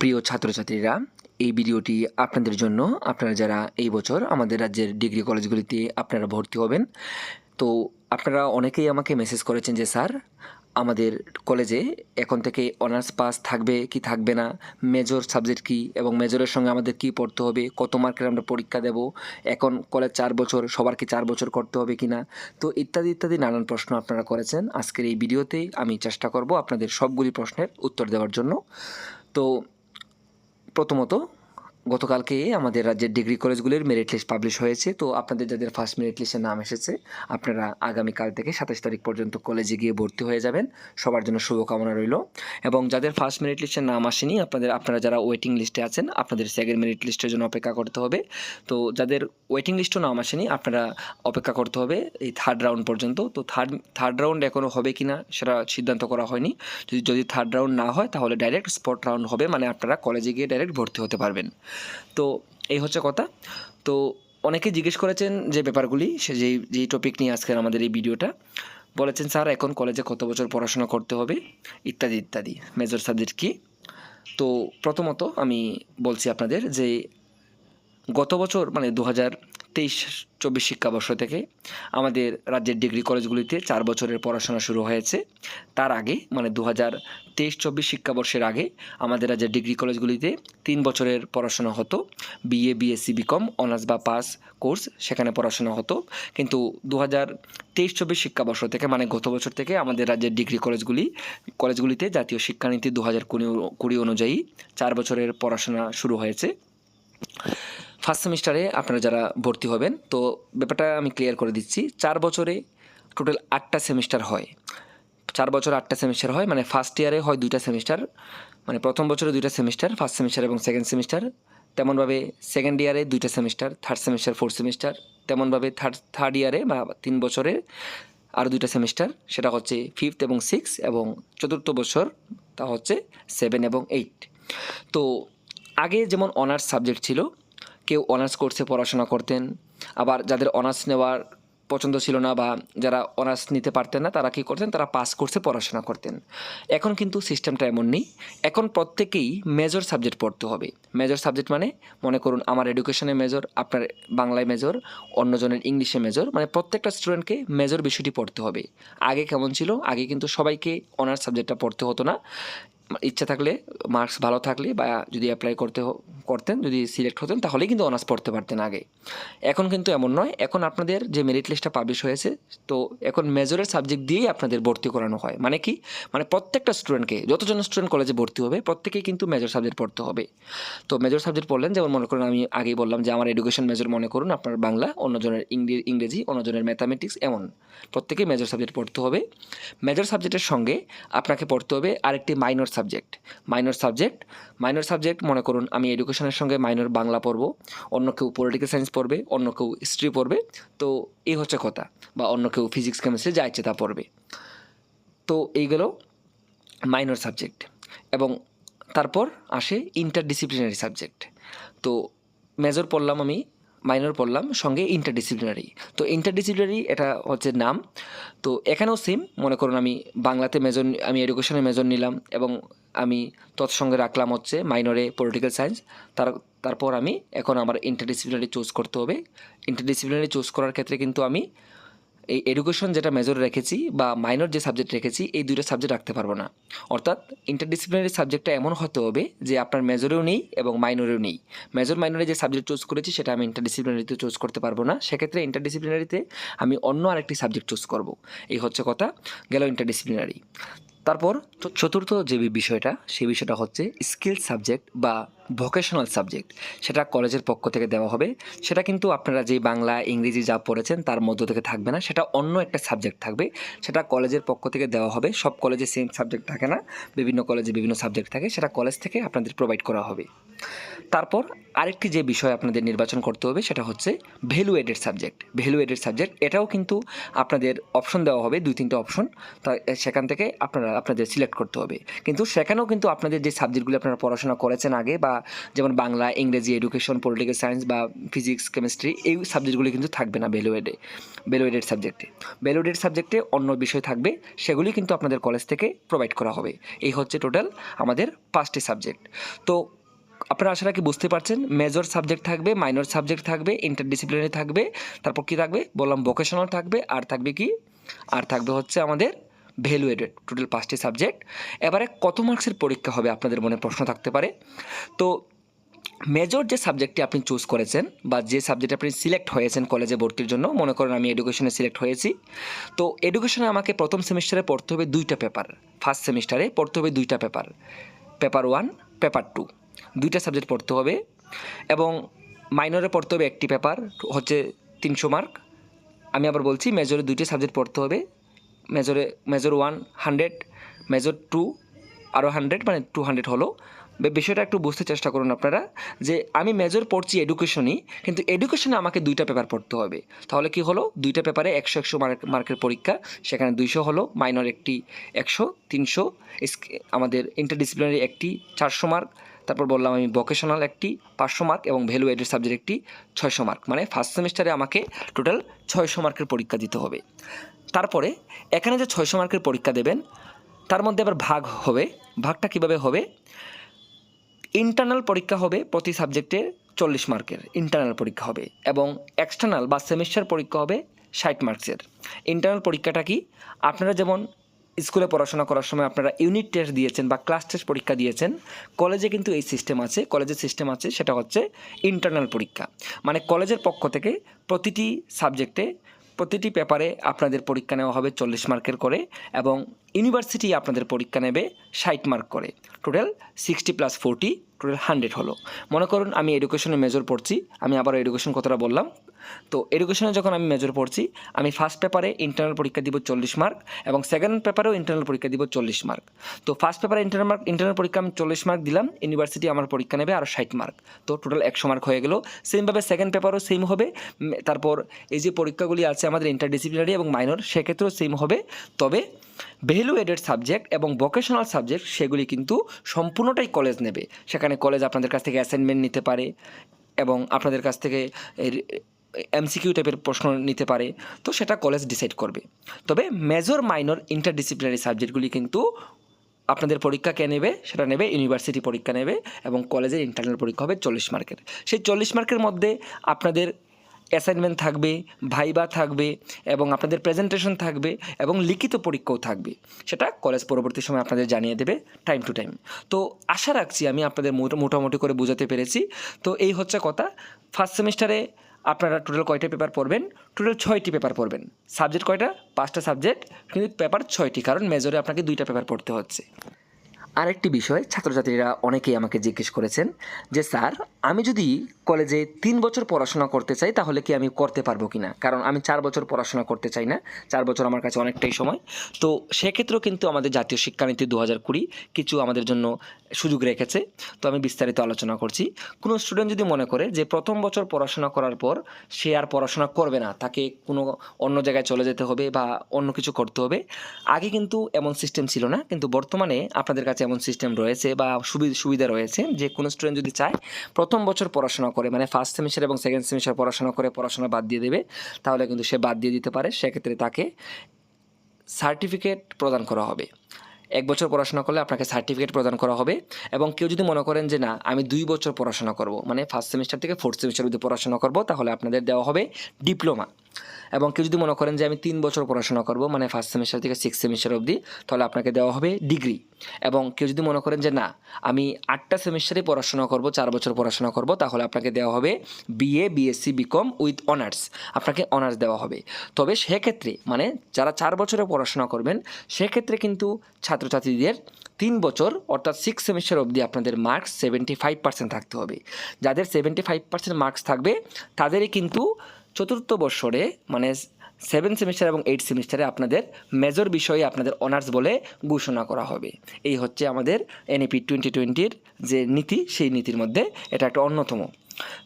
প্রিয় ছাত্রছাত্রীরা, এই ভিডিওটি আপনাদের জন্য। আপনারা যারা এই বছর আমাদের রাজ্যের ডিগ্রি কলেজগুলিতে আপনারা ভর্তি হবেন, তো আপনারা অনেকেই আমাকে মেসেজ করেছেন যে, স্যার, আমাদের কলেজে এখন থেকে অনার্স পাস থাকবে কি থাকবে না? মেজর সাবজেক্ট কি এবং মেজরের সঙ্গে আমাদের কি পড়তে হবে? কত মার্কের আমরা পরীক্ষা দেব? এখন কলেজ চার বছর, সবার কি চার বছর করতে হবে কি না তো ইত্যাদি ইত্যাদি নানান প্রশ্ন আপনারা করেছেন। আজকের এই ভিডিওতে আমি চেষ্টা করব আপনাদের সবগুলি প্রশ্নের উত্তর দেওয়ার জন্য। তো প্রথমত গতকালকে আমাদের রাজ্যের ডিগ্রি কলেজগুলির মেরিট লিস্ট পাবলিশ হয়েছে। তো আপনাদের যাদের ফার্স্ট মেরিট লিস্টে নাম এসেছে, আপনারা আগামীকাল থেকে সাতাশ তারিখ পর্যন্ত কলেজে গিয়ে ভর্তি হয়ে যাবেন। সবার জন্য শুভকামনা রইল। এবং যাদের ফার্স্ট মেরিট লিস্টের নাম আসেনি, আপনাদের, আপনারা যারা ওয়েটিং লিস্টে আছেন, আপনাদের সেকেন্ড মেরিট লিস্টের জন্য অপেক্ষা করতে হবে। তো যাদের ওয়েটিং লিস্টও নাম আসেনি, আপনারা অপেক্ষা করতে হবে এই থার্ড রাউন্ড পর্যন্ত। তো থার্ড থার্ড রাউন্ড এখনও হবে কি না সেটা সিদ্ধান্ত করা হয়নি। যদি যদি থার্ড রাউন্ড না হয়, তাহলে ডাইরেক্ট স্পট রাউন্ড হবে মানে আপনারা কলেজে গিয়ে ডাইরেক্ট ভর্তি হতে পারবেন। তো এই হচ্ছে কথা। তো অনেকে জিজ্ঞেস করেছেন যে ব্যাপারগুলি, সে যেই যেই টপিক নিয়ে আজকের আমাদের এই ভিডিওটা। বলেছেন, স্যার, এখন কলেজে কত বছর পড়াশোনা করতে হবে? ইত্যাদি ইত্যাদি। মেজর সাবজেক্ট কী? তো প্রথমত আমি বলছি আপনাদের যে গত বছর মানে দু হাজার তেইশ চব্বিশ শিক্ষাবর্ষ থেকে আমাদের রাজ্যের ডিগ্রি কলেজগুলিতে চার বছরের পড়াশোনা শুরু হয়েছে। তার আগে মানে দু হাজার তেইশ চব্বিশ শিক্ষাবর্ষের আগে আমাদের রাজ্যের ডিগ্রি কলেজগুলিতে তিন বছরের পড়াশোনা হতো। বিএ বিএসসি বিকম অনার্স বা পাস কোর্স সেখানে পড়াশোনা হতো। কিন্তু দু হাজার তেইশ চব্বিশ শিক্ষাবর্ষ থেকে মানে গত বছর থেকে আমাদের রাজ্যের ডিগ্রি কলেজগুলি কলেজগুলিতে জাতীয় শিক্ষানীতি দু হাজার কুড়ি কুড়ি অনুযায়ী চার বছরের পড়াশোনা শুরু হয়েছে। ফার্স্ট সেমিস্টারে আপনারা যারা ভর্তি হবেন, তো ব্যাপারটা আমি ক্লিয়ার করে দিচ্ছি, চার বছরে টোটাল আটটা সেমিস্টার হয়। চার বছর আটটা সেমিস্টার হয় মানে ফার্স্ট ইয়ারে হয় দুইটা সেমিস্টার মানে প্রথম বছরে দুইটা সেমিস্টার ফার্স্ট সেমিস্টার এবং সেকেন্ড সেমিস্টার। তেমনভাবে সেকেন্ড ইয়ারে দুইটা semester third semester fourth semester তেমনভাবে থার্ড থার্ড ইয়ারে বা তিন বছরে আরও দুইটা সেমিস্টার, সেটা হচ্ছে ফিফথ এবং সিক্স এবং চতুর্থ বছর, তা হচ্ছে সেভেন এবং এইট তো আগে যেমন অনার্স সাবজেক্ট ছিল কেউ অনার্স কোর্সে পড়াশোনা করতেন, আবার যাদের অনার্স নেওয়ার পছন্দ ছিল না বা যারা অনার্স নিতে পারতেন না, তারা কী করতেন? তারা পাস কোর্সে পড়াশোনা করতেন। এখন কিন্তু সিস্টেমটা এমন নেই। এখন প্রত্যেকেই মেজর সাবজেক্ট পড়তে হবে। মেজর সাবজেক্ট মানে মনে করুন আমার এডুকেশনে মেজর আপনার বাংলায় মেজর অন্যজনের ইংলিশে মেজর মানে প্রত্যেকটা স্টুডেন্টকে মেজর বিষয়টি পড়তে হবে। আগে কেমন ছিল? আগে কিন্তু সবাইকে অনার্স সাবজেক্টটা পড়তে হতো না। ইচ্ছা থাকলে মার্কস ভালো থাকলে বা যদি অ্যাপ্লাই করতে করতেন, যদি সিলেক্ট হতেন, তাহলেই কিন্তু অনার্স পড়তে পারতেন আগে। এখন কিন্তু এমন নয়, এখন আপনাদের যে মেরিট লিস্টটা পাবলিশ হয়েছে, তো এখন মেজরের সাবজেক্ট দিয়েই আপনাদের ভর্তি করানো হয়। মানে কি? মানে প্রত্যেকটা স্টুডেন্টকে যতজন স্টুডেন্ট কলেজে ভর্তি হবে, প্রত্যেকেই কিন্তু মেজর সাবজেক্ট পড়তে হবে। তো মেজর সাবজেক্ট পড়লেন, যেমন মনে করুন, আমি আগেই বললাম যে আমার এডুকেশন মেজর মনে করুন, আপনার বাংলা, অন্যজনের ইংরেজি, অন্যজনের ম্যাথামেটিক্স এমন। প্রত্যেকেই মেজর সাবজেক্ট পড়তে হবে। মেজর সাবজেক্টের সঙ্গে আপনাকে পড়তে হবে আরেকটি minor subject minor subject minor subject মনে করুন, আমি এডুকেশনের সঙ্গে মাইনর বাংলা পড়ব। অন্য কেউ পলিটিক্যাল সায়েন্স পড়বে, অন্য কেউ হিস্ট্রি পড়বে। তো এই হচ্ছে কথা। বা অন্য কেউ ফিজিক্স কেমিস্ট্রি যা ইচ্ছে তা পড়বে। তো এইগুলো মাইনর সাবজেক্ট এবং তারপর আসে ইন্টারডিসিপ্লিনারি সাবজেক্ট তো মেজর পড়লাম আমি মাইনর পড়লাম, সঙ্গে ইন্টারডিসিপ্লিনারি তো ইন্টারডিসিপ্লিনারি এটা হচ্ছে নাম। তো এখানেও সেম মনে করুন আমি বাংলাতে মেজর আমি এডুকেশনে মেজর নিলাম এবং আমি তৎসঙ্গে রাখলাম হচ্ছে মাইনরে পলিটিক্যাল সায়েন্স তার, তারপর আমি এখন আমার ইন্টারডিসিপ্লিনারি চুজ করতে হবে। ইন্টারডিসিপ্লিনারি চুজ করার ক্ষেত্রে কিন্তু আমি এই এডুকেশন যেটা মেজর রেখেছি বা মাইনর যে সাবজেক্ট রেখেছি, এই দুইটা সাবজেক্ট রাখতে পারব না। অর্থাৎ ইন্টারডিসিপ্লিনারি সাবজেক্টটা এমন হতে হবে যে আপনার মেজরেও নেই এবং মাইনরেও নেই। মেজর মাইনরে যে সাবজেক্ট চুজ করেছি, সেটা আমি ইন্টারডিসিপ্লিনারিতে চুজ করতে পারব না। সেক্ষেত্রে ইন্টারডিসিপ্লিনারিতে আমি অন্য আরেকটি সাবজেক্ট চুজ করব। এই হচ্ছে কথা, গেল ইন্টারডিসিপ্লিনারি তারপর চতুর্থ যে বিষয়টা, সেই বিষয়টা হচ্ছে স্কিল সাবজেক্ট বা ভোকেশনাল সাবজেক্ট সেটা কলেজের পক্ষ থেকে দেওয়া হবে। সেটা কিন্তু আপনারা যে বাংলা, ইংরেজি যা পড়েছেন, তার মধ্য থেকে থাকবে না। সেটা অন্য একটা সাবজেক্ট থাকবে। সেটা কলেজের পক্ষ থেকে দেওয়া হবে। সব কলেজে সেম সাবজেক্ট থাকে না। বিভিন্ন কলেজে বিভিন্ন সাবজেক্ট থাকে। সেটা কলেজ থেকে আপনাদের প্রোভাইড করা হবে। তারপর আরেকটি যে বিষয় আপনাদের নির্বাচন করতে হবে, সেটা হচ্ছে value added subject value added subject এটাও কিন্তু আপনাদের অপশন দেওয়া হবে, দুই তিনটে অপশন তা, সেখান থেকে আপনারা, আপনাদের সিলেক্ট করতে হবে। কিন্তু সেখানেও কিন্তু আপনাদের যে সাবজেক্টগুলো আপনারা পড়াশোনা করেছেন আগে বা যেমন বাংলা, ইংরেজি এডুকেশন পলিটিক্যাল সায়েন্স বা ফিজিক্স কেমিস্ট্রি এই সাবজেক্টগুলি কিন্তু থাকবে না ভ্যালুয়েডে ভ্যালুয়েডেড সাবজেক্টে ভ্যালুয়েডেড সাবজেক্টে অন্য বিষয় থাকবে, সেগুলি কিন্তু আপনাদের কলেজ থেকে প্রোভাইড করা হবে। এই হচ্ছে টোটাল আমাদের পাঁচটি সাবজেক্ট তো আপনারা আশা রাখি বুঝতে পারছেন মেজর সাবজেক্ট থাকবে মাইনর সাবজেক্ট থাকবে ইন্টারডিসিপ্লিনারি থাকবে, তারপর কি থাকবে? বললাম ভোকেশনাল থাকবে, আর থাকবে কি? আর থাকবে হচ্ছে আমাদের ভ্যালুয়েটেড টোটাল পাঁচটি সাবজেক্ট এবারে কত মার্কসের পরীক্ষা হবে আপনাদের মনে প্রশ্ন থাকতে পারে? তো মেজর যে সাবজেক্টটি আপনি চুজ করেছেন বা যে সাবজেক্টে আপনি সিলেক্ট হয়েছেন কলেজে ভর্তির জন্য, মনে করেন আমি এডুকেশনে সিলেক্ট হয়েছি। তো এডুকেশনে আমাকে প্রথম সেমিস্টারে পড়তে হবে দুইটা পেপার ফার্স্ট সেমিস্টারে পড়তে হবে দুইটা paper paper one paper two দুইটা সাবজেক্ট পড়তে হবে এবং মাইনরে পড়তে হবে একটি পেপার হচ্ছে তিনশো মার্ক আমি আবার বলছি মেজরে দুইটি সাবজেক্ট পড়তে হবে মেজরে major one hundred major two আরও হান্ড্রেড মানে টু হান্ড্রেড হলো। বিষয়টা একটু বুঝতে চেষ্টা করুন আপনারা যে আমি মেজর পড়ছি এডুকেশনই কিন্তু এডুকেশনে আমাকে দুইটা পেপার পড়তে হবে। তাহলে কি হলো? দুইটা পেপারে একশো একশো মার্ক মার্কের পরীক্ষা, সেখানে দুইশো হলো মাইনর একটি একশো, তিনশো আমাদের ইন্টারডিসিপ্লিনারি একটি চারশো মার্ক তারপর বললাম আমি ভোকেশনাল একটি পাঁচশো মার্ক এবং ভ্যালু এডেড সাবজেক্ট একটি ছয়শো মার্ক মানে ফার্স্ট সেমিস্টারে আমাকে টোটাল ছয়শো মার্কের পরীক্ষা দিতে হবে। তারপরে এখানে যে ছয়শো মার্কের পরীক্ষা দেবেন, তার মধ্যে আবার ভাগ হবে। ভাগটা কীভাবে হবে? ইন্টারনাল পরীক্ষা হবে প্রতি সাবজেক্টের চল্লিশ মার্কের। ইন্টারনাল পরীক্ষা হবে এবং এক্সটার্নাল বা সেমিস্টার পরীক্ষা হবে ষাট মার্কসের। ইন্টারনাল পরীক্ষাটা কি? আপনারা যেমন স্কুলে পড়াশোনা করার সময় আপনারা ইউনিট টেস্ট দিয়েছেন বা ক্লাস টেস্ট পরীক্ষা দিয়েছেন কলেজে কিন্তু এই সিস্টেম আছে। কলেজের সিস্টেম আছে, সেটা হচ্ছে ইন্টারনাল পরীক্ষা। মানে কলেজের পক্ষ থেকে প্রতিটি সাবজেক্টে প্রতিটি পেপারে আপনাদের পরীক্ষা নেওয়া হবে চল্লিশ মার্কের করে এবং ইউনিভার্সিটি আপনাদের পরীক্ষা নেবে ষাট মার্ক করে। Total sixty plus forty total hundred হলো। মনে করুন আমি এডুকেশনে মেজর পড়ছি, আমি আবার এডুকেশন কথাটা বললাম। তো এডুকেশনে যখন আমি মেজর পড়ছি, আমি ফার্স্ট পেপারে ইন্টারনাল পরীক্ষা দিব চল্লিশ মার্ক এবং সেকেন্ড পেপারেও ইন্টারনাল পরীক্ষা দিব চল্লিশ মার্ক তো ফার্স্ট পেপারে ইন্টারনাল মার্ক ইন্টারনাল পরীক্ষা আমি চল্লিশ মার্ক দিলাম ইউনিভার্সিটি আমার পরীক্ষা নেবে আর ষাট মার্ক তো টোটাল একশো মার্ক হয়ে গেল। সেমভাবে সেকেন্ড পেপারও সেম হবে তারপর এই যে পরীক্ষাগুলি আছে আমাদের ইন্টারডিসিপ্লিনারি এবং মাইনর সেক্ষেত্রেও সেম হবে। তবে ভ্যালু এডেড সাবজেক্ট এবং ভোকেশনাল সাবজেক্ট সেগুলি কিন্তু সম্পূর্ণটাই কলেজ নেবে। সেখানে কলেজ আপনাদের কাছ থেকে অ্যাসাইনমেন্ট নিতে পারে এবং আপনাদের কাছ থেকে এমসিকিউ টাইপের প্রশ্ন নিতে পারে, তো সেটা কলেজ ডিসাইড করবে। তবে মেজর মাইনর ইন্টারডিসিপ্লিনারি সাবজেক্টগুলি কিন্তু আপনাদের পরীক্ষা কে নেবে? সেটা নেবে ইউনিভার্সিটি পরীক্ষা নেবে এবং কলেজের ইন্টারনাল পরীক্ষা হবে চল্লিশ মার্কের। সেই চল্লিশ মার্কের মধ্যে আপনাদের অ্যাসাইনমেন্ট থাকবে, ভাইবা থাকবে এবং আপনাদের প্রেজেন্টেশন থাকবে এবং লিখিত পরীক্ষাও থাকবে। সেটা কলেজ পরবর্তী সময় আপনাদের জানিয়ে দেবে টাইম টু টাইম তো আশা রাখছি আমি আপনাদের মোটা- মোটামুটি করে বোঝাতে পেরেছি। তো এই হচ্ছে কথা। ফার্স্ট সেমিস্টারে আপনারা টোটাল কয়টা পেপার পড়বেন? টোটাল ছয়টি পেপার পড়বেন। সাবজেক্ট কয়টা? পাঁচটা সাবজেক্ট কিন্তু পেপার ছয়টি, কারণ মেজরে আপনাকে দুইটা পেপার পড়তে হচ্ছে। আরেকটি বিষয়, ছাত্রছাত্রীরা অনেকেই আমাকে জিজ্ঞেস করেছেন যে, স্যার, আমি যদি কলেজে তিন বছর পড়াশোনা করতে চাই, তাহলে কি আমি করতে পারব কি না কারণ আমি চার বছর পড়াশোনা করতে চাই না, চার বছর আমার কাছে অনেকটাই সময়। তো সেক্ষেত্রেও কিন্তু আমাদের জাতীয় শিক্ষানীতি দু হাজার কুড়ি কিছু আমাদের জন্য সুযোগ রেখেছে। তো আমি বিস্তারিত আলোচনা করছি। কোনো স্টুডেন্ট যদি মনে করে যে, প্রথম বছর পড়াশোনা করার পর সে আর পড়াশোনা করবে না, তাকে কোনো অন্য জায়গায় চলে যেতে হবে বা অন্য কিছু করতে হবে। আগে কিন্তু এমন সিস্টেম ছিল না, কিন্তু বর্তমানে আপনাদের কাছে এমন সিস্টেম রয়েছে বা সুবিধা সুবিধা রয়েছে, যে কোনো স্টুডেন্ট যদি চায়, প্রথম বছর পড়াশোনা করে মানে ফার্স্ট সেমিস্টার এবং সেকেন্ড সেমিস্টার পড়াশোনা করে, পড়াশোনা বাদ দিয়ে দেবে, তাহলে কিন্তু সে বাদ দিয়ে দিতে পারে। সেক্ষেত্রে তাকে সার্টিফিকেট প্রদান করা হবে। এক বছর পড়াশোনা করলে আপনাকে সার্টিফিকেট প্রদান করা হবে এবং কেউ যদি মনে করেন যে, না, আমি দুই বছর পড়াশোনা করব মানে ফার্স্ট সেমিস্টার থেকে ফোর্থ সেমিস্টার অবধি পড়াশোনা করব, তাহলে আপনাদের দেওয়া হবে ডিপ্লোমা। এবং কেউ যদি মনে করেন যে আমি তিন বছর পড়াশোনা করব মানে ফার্স্ট সেমিস্টার থেকে সিক্স সেমিস্টার অবধি, তাহলে আপনাকে দেওয়া হবে ডিগ্রি এবং কেউ যদি মনে করেন যে না, আমি আটটা সেমিস্টারে পড়াশোনা করব, চার বছর পড়াশোনা করব, তাহলে আপনাকে দেওয়া হবে BA BSc BCom with honours আপনাকে অনার্স দেওয়া হবে। তবে সেক্ষেত্রে মানে যারা চার বছরে পড়াশোনা করবেন, সেক্ষেত্রে কিন্তু ছাত্রছাত্রীদের তিন বছর, অর্থাৎ সিক্স সেমিস্টার অবধি আপনাদের মার্কস সেভেন্টি ফাইভ পার্সেন্ট থাকতে হবে। যাদের সেভেন্টি ফাইভ পার্সেন্ট মার্কস থাকবে, তাদেরই কিন্তু চতুর্থ বৎসরে মানে সেভেন সেমিস্টার এবং এইট সেমিস্টারে আপনাদের মেজর বিষয়ে আপনাদের অনার্স বলে ঘোষণা করা হবে। এই হচ্ছে আমাদের এনএপি টোয়েন্টি টোয়েন্টির যে নীতি, সেই নীতির মধ্যে এটা একটা অন্যতম।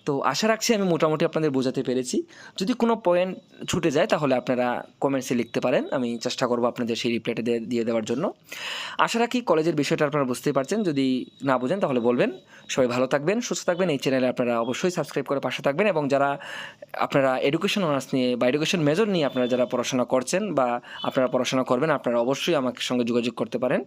তো আশা রাখছি আমি মোটামুটি আপনাদের বোঝাতে পেরেছি। যদি কোনো পয়েন্ট ছুটে যায়, তাহলে আপনারা কমেন্টসে লিখতে পারেন। আমি চেষ্টা করব আপনাদের সেই রিপ্লাইটা দিয়ে- দেওয়ার জন্য। আশা রাখি কলেজের বিষয়টা আপনারা বুঝতেই পারছেন। যদি না বোঝেন, তাহলে বলবেন। সবাই ভালো থাকবেন, সুস্থ থাকবেন। এই চ্যানেলে আপনারা অবশ্যই সাবস্ক্রাইব করে পাশে থাকবেন এবং যারা আপনারা এডুকেশন অনার্স নিয়ে বা এডুকেশন মেজর নিয়ে আপনারা যারা পড়াশোনা করছেন বা আপনারা পড়াশোনা করবেন, আপনারা অবশ্যই আমার সঙ্গে যোগাযোগ করতে পারেন।